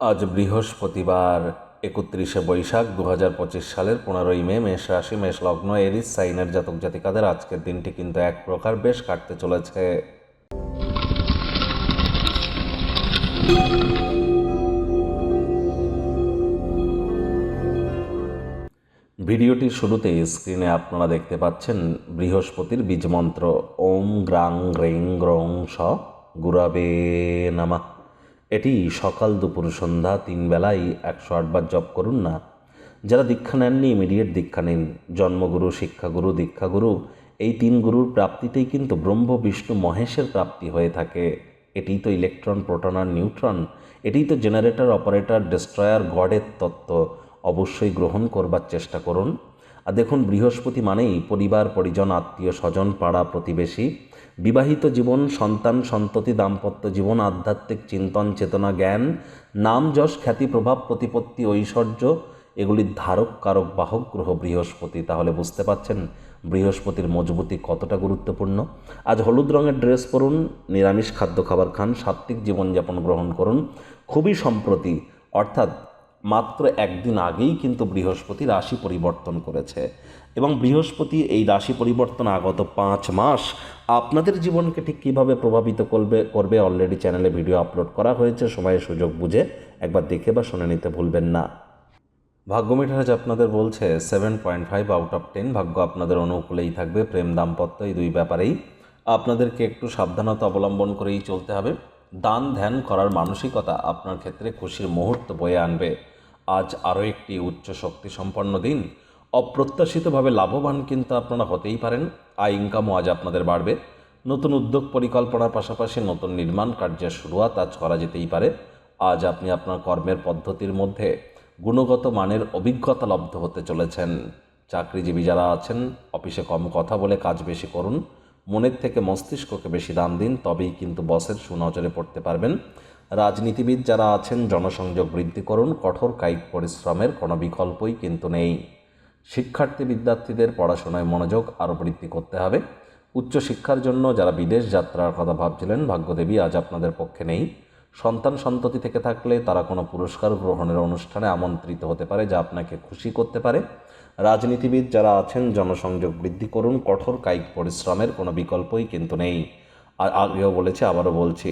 আজ বৃহস্পতিবার, একত্রিশে বৈশাখ দু হাজার পঁচিশ সালের পনেরোই মে, মেষ রাশি, মেষ লগ্ন, এরিস, সাইনের জাতক জাতিকাদের আজকের দিনটি কিন্তু এক প্রকার বেশ কাটতে চলেছে। ভিডিওটির শুরুতে স্ক্রিনে আপনারা দেখতে পাচ্ছেন বৃহস্পতির বীজমন্ত্র। ওম গ্রাং, গ্রেং, গ্রং, স, গুরাবে, নামা। এটি সকাল দুপুর সন্ধ্যা তিন বেলায় একশো আটবার জপ করুন না। যারা দীক্ষা নেননি ইমিডিয়েট দীক্ষা নিন। জন্মগুরু, শিক্ষাগুরু, দীক্ষাগুরু, এই তিন গুরুর প্রাপ্তিতেই কিন্তু ব্রহ্ম, বিষ্ণু, মহেশের প্রাপ্তি হয়ে থাকে। এটিই তো ইলেকট্রন প্রোটন আর নিউট্রন এটিই তো জেনারেটর অপারেটর ডিস্ট্রয়ার গডের তত্ত্ব। অবশ্যই গ্রহণ করবার চেষ্টা করুন। আর দেখুন, বৃহস্পতি মানেই পরিবার, পরিজন, আত্মীয়, স্বজন, পাড়া, প্রতিবেশী। বিবাহিত জীবন, সন্তান, সন্ততি, দাম্পত্য জীবন, আধ্যাত্মিক চিন্তন, চেতনা, জ্ঞান, নাম, যশ, খ্যাতি, প্রভাব, প্রতিপত্তি, ঐশ্বর্য এগুলির ধারক, কারক, বাহক, গ্রহ, বৃহস্পতি। তাহলে বুঝতে পাচ্ছেন বৃহস্পতির মজবুতি কতটা গুরুত্বপূর্ণ। আজ হলুদ রঙের ড্রেস পরুন, নিরামিষ খাদ্য খাবার খান, সাত্ত্বিক জীবনযাপন গ্রহণ করুন। খুবই সম্প্রতি, অর্থাৎ মাত্র একদিন আগেই কিন্তু বৃহস্পতি রাশি পরিবর্তন করেছে। এবং বৃহস্পতি এই রাশি পরিবর্তন আগত পাঁচ মাস আপনাদের জীবনকে ঠিক কীভাবে প্রভাবিত করবে করবে অলরেডি চ্যানেলে ভিডিও আপলোড করা হয়েছে, সময়ের সুযোগ বুঝে একবার দেখে বা শুনে নিতে ভুলবেন না। ভাগ্য মিঠারাজ আপনাদের বলছে seven point five out of ten ভাগ্য আপনাদের অনুকূলেই থাকবে, প্রেম দাম্পত্য এই দুই ব্যাপারেই। আপনাদেরকে একটু সাবধানতা অবলম্বন করেই চলতে হবে। দান ধ্যান করার মানসিকতা আপনার ক্ষেত্রে খুশির মুহূর্ত বয়ে আনবে। আজ আরও একটি উচ্চ শক্তি সম্পন্ন দিন। অপ্রত্যাশিতভাবে লাভবান কিন্তু আপনারা হতেই পারেন। আয় ইনকামও আজ আপনাদের বাড়বে। নতুন উদ্যোগ পরিকল্পনার পাশাপাশি নতুন নির্মাণ কার্যের শুরুয়াত আজ করা যেতেই পারে। আজ আপনি আপনার কর্মের পদ্ধতির মধ্যে গুণগত মানের অভিজ্ঞতা লব্ধ হতে চলেছেন। চাকরিজীবী যারা আছেন, অফিসে কম কথা বলে কাজ বেশি করুন। মনের থেকে মস্তিষ্ককে বেশি দাম দিন, তবেই কিন্তু বসের সুনজরে পড়তে পারবেন। রাজনীতিবিদ যারা আছেন, জনসংযোগ বৃদ্ধি করুন, কঠোর কায়িক পরিশ্রমের কোনো বিকল্পই কিন্তু নেই। শিক্ষার্থী বিদ্যার্থীদের পড়াশোনায় মনোযোগ আরও বৃদ্ধি করতে হবে। উচ্চশিক্ষার জন্য যারা বিদেশ যাত্রার কথা ভাবছিলেন, ভাগ্যদেবী আজ আপনাদের পক্ষে নেই। সন্তান সন্ততি থেকে থাকলে তারা কোনো পুরস্কার গ্রহণের অনুষ্ঠানে আমন্ত্রিত হতে পারে, যা আপনাকে খুশি করতে পারে। রাজনীতিবিদ যারা আছেন, জনসংযোগ বৃদ্ধি করুন, কঠোর কায়িক পরিশ্রমের কোনো বিকল্পই কিন্তু নেই। আর আগেও বলেছি, আবারও বলছি,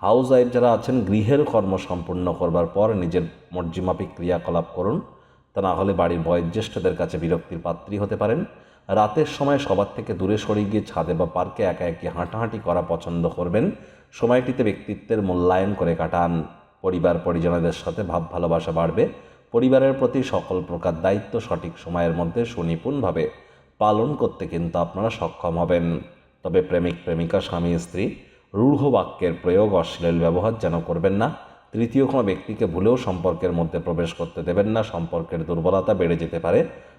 হাউস ওয়াইফ যারা আছেন, গৃহের কর্ম সম্পূর্ণ করবার পর নিজের মর্জিমাপিক ক্রিয়াকলাপ করুন। তা না হলে বাড়ির বয়োজ্যেষ্ঠদের কাছে বিরক্তির পাত্রী হতে পারেন। রাতের সময় সবার থেকে দূরে সরে গিয়ে ছাদে বা পার্কে একা একই হাঁটাহাঁটি করা পছন্দ করবেন। সময়টিতে ব্যক্তিত্বের মূল্যায়ন করে কাটান। পরিবার, পরিজনদের সাথে ভাব ভালোবাসা বাড়বে। পরিবারের প্রতি সকল প্রকার দায়িত্ব সঠিক সময়ের মধ্যে সুনিপুণভাবে পালন করতে কিন্তু আপনারা সক্ষম হবেন। তবে প্রেমিক, প্রেমিকা, স্বামী, স্ত্রী, রূঢ় বাক্যের প্রয়োগ, অশ্লীল ব্যবহার যেন করবেন না। তৃতীয় কোনো ব্যক্তিকে ভুলেও সম্পর্কের মধ্যে প্রবেশ করতে দেবেন না। সম্পর্কের দুর্বলতা বেড়ে যেতে পারে।